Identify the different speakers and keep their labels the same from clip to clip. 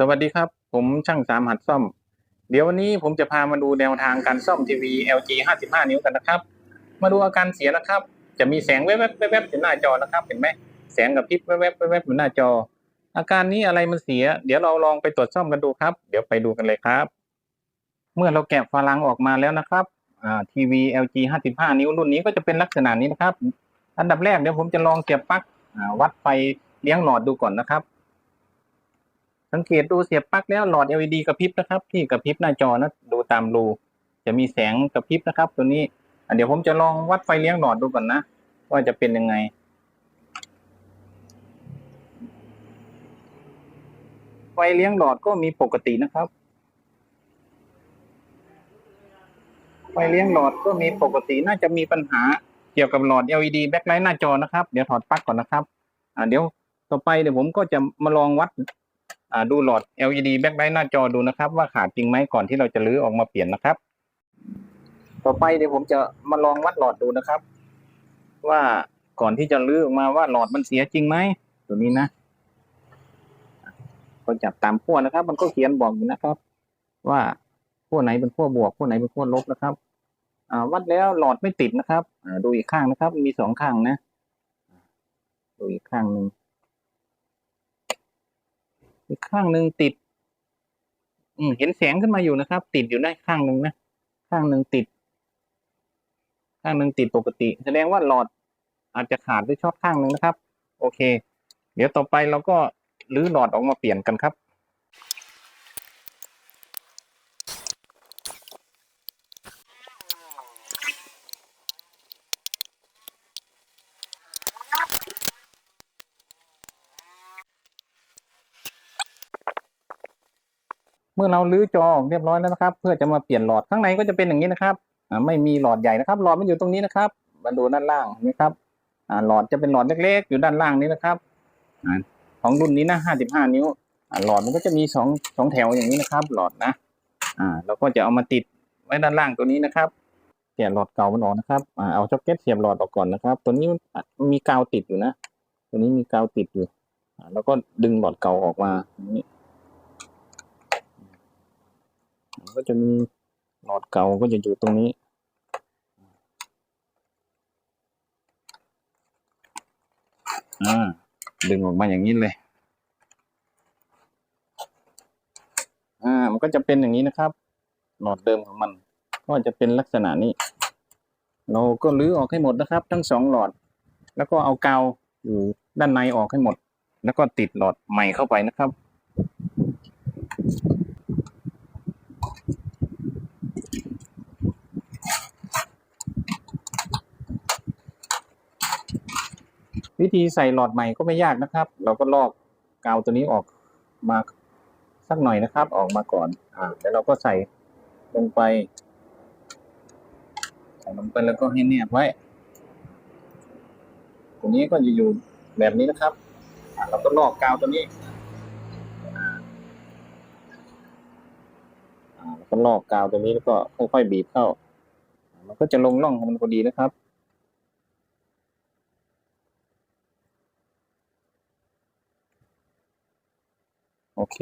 Speaker 1: สวัสดีครับ ผมช่างสามหัดซ่อม เดี๋ยววันนี้ผมจะพามาดูแนวทางการซ่อมทีวี LG 55 นิ้วกันนะครับ มาดูอาการเสียนะครับ จะมีแสงแวบๆแวบๆอยู่หน้าจอนะครับ เห็นไหมแสงกับพริบแวบๆแวบๆอยู่หน้าจอ อาการนี้อะไรมันเสีย เดี๋ยวเราลองไปตรวจซ่อมกันดูครับ เดี๋ยวไปดูกันเลยครับ เมื่อเราแกะฝาลังออกมาแล้วนะครับทีวี LG 55 นิ้วรุ่นนี้ก็จะเป็นลักษณะนี้นะครับ อันดับแรกเดี๋ยวผมจะลองเสียบปลั๊กวัดไฟเลี้ยงหลอดดูก่อนนะครับ สังเกตดูเสียบปลั๊กแล้วหลอด LED กระพริบนะครับ ที่กระพริบหน้าจอนะดูตามรูจะมีแสงกระพริบนะครับ ตัวนี้เดี๋ยวผมจะลองวัดไฟเลี้ยงหลอดดูก่อนนะ ว่าจะเป็นยังไง ไฟเลี้ยงหลอดก็มีปกตินะครับ ไฟเลี้ยงหลอดก็มีปกติน่าจะมีปัญหาเกี่ยวกับหลอด LED แบ็คไลท์หน้าจอนะครับ เดี๋ยวถอดปลั๊กก่อนนะครับ อ่าเดี๋ยวต่อไปเดี๋ยวผมก็จะมาลองวัด ดูหลอด LED แบ็คไลท์หน้าจอดูนะครับ ว่าขาดจริงไหมก่อนที่เราจะรื้อออกมาเปลี่ยนนะครับ ต่อไปเดี๋ยวผมจะมาลองวัดหลอดดูนะครับ ว่าก่อนที่จะรื้อออกมาว่าหลอดมันเสียจริงไหมตัวนี้นะก็จับตามขั้วนะครับ มันก็เขียนบอกอยู่นะครับ ว่าขั้วไหนเป็นขั้วบวกขั้วไหนเป็นขั้วลบนะครับอ่าวัดแล้วหลอดไม่ติดนะครับอดูอีกข้างนะครับ มีสองข้างนะ ดูอีกข้างหนึ่ง อีกข้างหนึ่งติด อืมเห็นแสงขึ้นมาอยู่นะครับ ติดอยู่ได้ข้างหนึ่งนะ ข้างหนึ่งติด ข้างหนึ่งติดปกติ แสดงว่าหลอดอาจจะขาดหรือช็อตข้างหนึ่งนะครับ โอเค เดี๋ยวต่อไปเราก็รื้อหลอดออกมาเปลี่ยนกันครับ เมื่อเราลื้อจออเรียบร้อยแล้วนะครับ เพื่อจะมาเปลี่ยนหลอดข้างในก็จะเป็นอย่างนี้นะครับไม่มีหลอดใหญ่นะครับหลอดมันอยู่ตรงนี้นะครับมาดูด้านล่างนไหมครับหลอดจะเป็นหลอดเล็กๆ อยู่ด้านล่างนี้นะครับอของรุ่นนี้นะ55 นิ้วหลอดมันก็จะมีสองสองแถวอย่างนี้นะครับ หลอดนะอ่าเราก็จะเอามาติดไว้ด้านล่างตัวนี้นะครับเปลี่ยนหลอดเก่ามันออกนะครับอ่าเอาช็อคเก็ตเสียบหลอดออกก่อนนะครับ ตัวนี้มันมีกาวติดอยู่นะ ตัวนี้มีกาวติดอยู่แล้วก็ดึงหลอดเก่าออกมาอย่างนี้ มัน ก็จะมีหลอดเก่าก็จะอยู่ตรงนี้ อ่า ดึงออกมาอย่างนี้เลย อ่า มันก็จะเป็นอย่างนี้นะครับ หลอดเดิมของมัน ก็จะเป็นลักษณะนี้ เราก็รื้อออกให้หมดนะครับ ทั้งสองหลอด แล้วก็เอากาวอยู่ด้านในออกให้หมด แล้วก็ติดหลอดใหม่เข้าไปนะครับ วิธีใส่หลอดใหม่ก็ไม่ยากนะครับ เราก็ลอกกาวตัวนี้ออกมาสักหน่อยนะครับ ออกมาก่อนอ่าแล้วเราก็ใส่ลงไปใส่ลงไปแล้วก็ให้แนบไว้ตัวนี้ก็จะอยู่แบบนี้นะครับอ่าเราก็ลอกกาวตัวนี้อ่าอ่าแล้วก็ลอกกาวตัวนี้แล้วก็ค่อยๆบีบเข้า มันก็จะลงร่องของมันพอดีนะครับ โอเค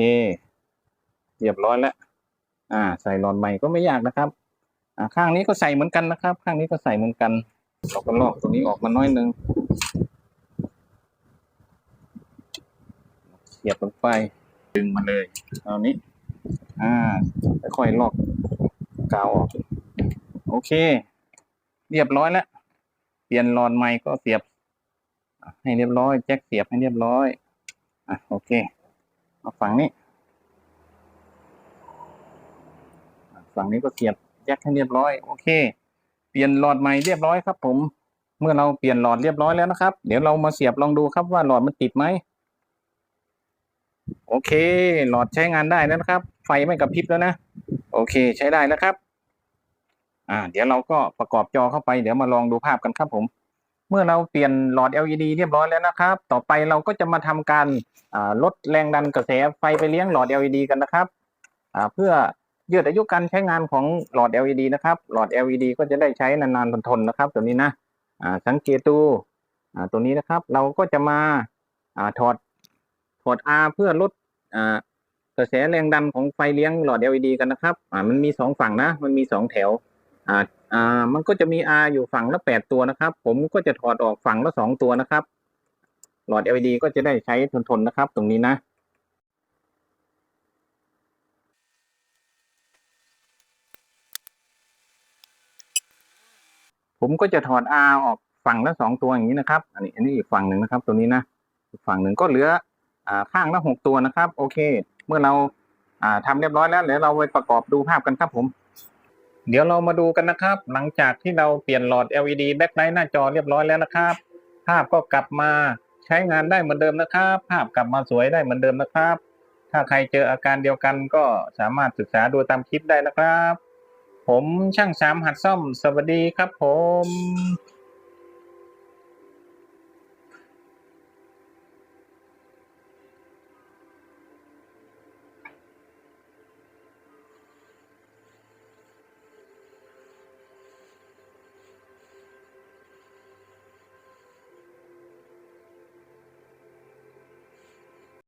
Speaker 1: เรียบร้อยแล้ว อ่า ใส่หลอดใหม่ก็ไม่ยากนะครับ อ่าข้างนี้ก็ใส่เหมือนกันนะครับ ข้างนี้ก็ใส่เหมือนกันเราก็ลอกตรงนี้ออกมาน้อยหนึงเสียบลงไปดึงมาเลยเอานี้ อ่า ค่อยๆลอกกาวออก โอเค เรียบร้อยแล้ว เปลี่ยนหลอดใหม่ก็เสียบ ให้เรียบร้อย แจ็คเสียบให้เรียบร้อย อะ โอเค มาฝั่งนี้ ฝั่งนี้ก็เสียบแจ็คให้เรียบร้อย โอเค เปลี่ยนหลอดใหม่เรียบร้อยครับผม เมื่อเราเปลี่ยนหลอดเรียบร้อยแล้วนะครับ เดี๋ยวเรามาเสียบลองดูครับว่าหลอดมันติดไหม โอเค หลอดใช้งานได้แล้วนะครับ ไฟไม่กระพริบแล้วนะ โอเค ใช้ได้แล้วครับ อ่า เดี๋ยวเราก็ประกอบจอเข้าไป เดี๋ยวมาลองดูภาพกันครับผม เมื่อเราเปลี่ยนหลอด LED เรียบร้อยแล้วนะครับ ต่อไปเราก็จะมาทำการลดแรงดันกระแสไฟไปเลี้ยงหลอด LED กันนะครับเพื่อยืดอายุการใช้งานของหลอด LED นะครับ หลอด LED ก็จะได้ใช้นานๆทนๆนะครับตัวนี้นะสังเกตดูตัวนี้นะครับ เราก็จะมาอ่าถอดถอด R เพื่อลดอกระแสแรงดันของไฟเลี้ยงหลอด LED กันนะครับมันมีสองฝั่งนะ มันมีสองแถว อ่าอ่ามันก็จะมี R อยู่ฝั่งละแปดตัวนะครับ ผมก็จะถอดออกฝั่งละสองตัวนะครับ หลอด LED ก็จะได้ใช้ทนๆนะครับ ตรงนี้นะผมก็จะถอด R ออกฝั่งละสองตัวอย่างนี้นะครับ อันนี้อันนี้อีกฝั่งหนึ่งนะครับ ตัวนี้นะอีกฝั่งหนึ่งก็เหลืออ่าข้างละหกตัวนะครับ โอเค เมื่อเราอ่าทำเรียบร้อยแล้วเดี๋ยวเราไปประกอบดูภาพกันครับผม เดี๋ยวเรามาดูกันนะครับ หลังจากที่เราเปลี่ยนหลอด LED backlight หน้าจอเรียบร้อยแล้วนะครับ ภาพก็กลับมาใช้งานได้เหมือนเดิมนะครับ ภาพกลับมาสวยได้เหมือนเดิมนะครับ ถ้าใครเจออาการเดียวกันก็สามารถศึกษาดูตามคลิปได้นะครับ ผมช่างสามหัดซ่อม สวัสดีครับผม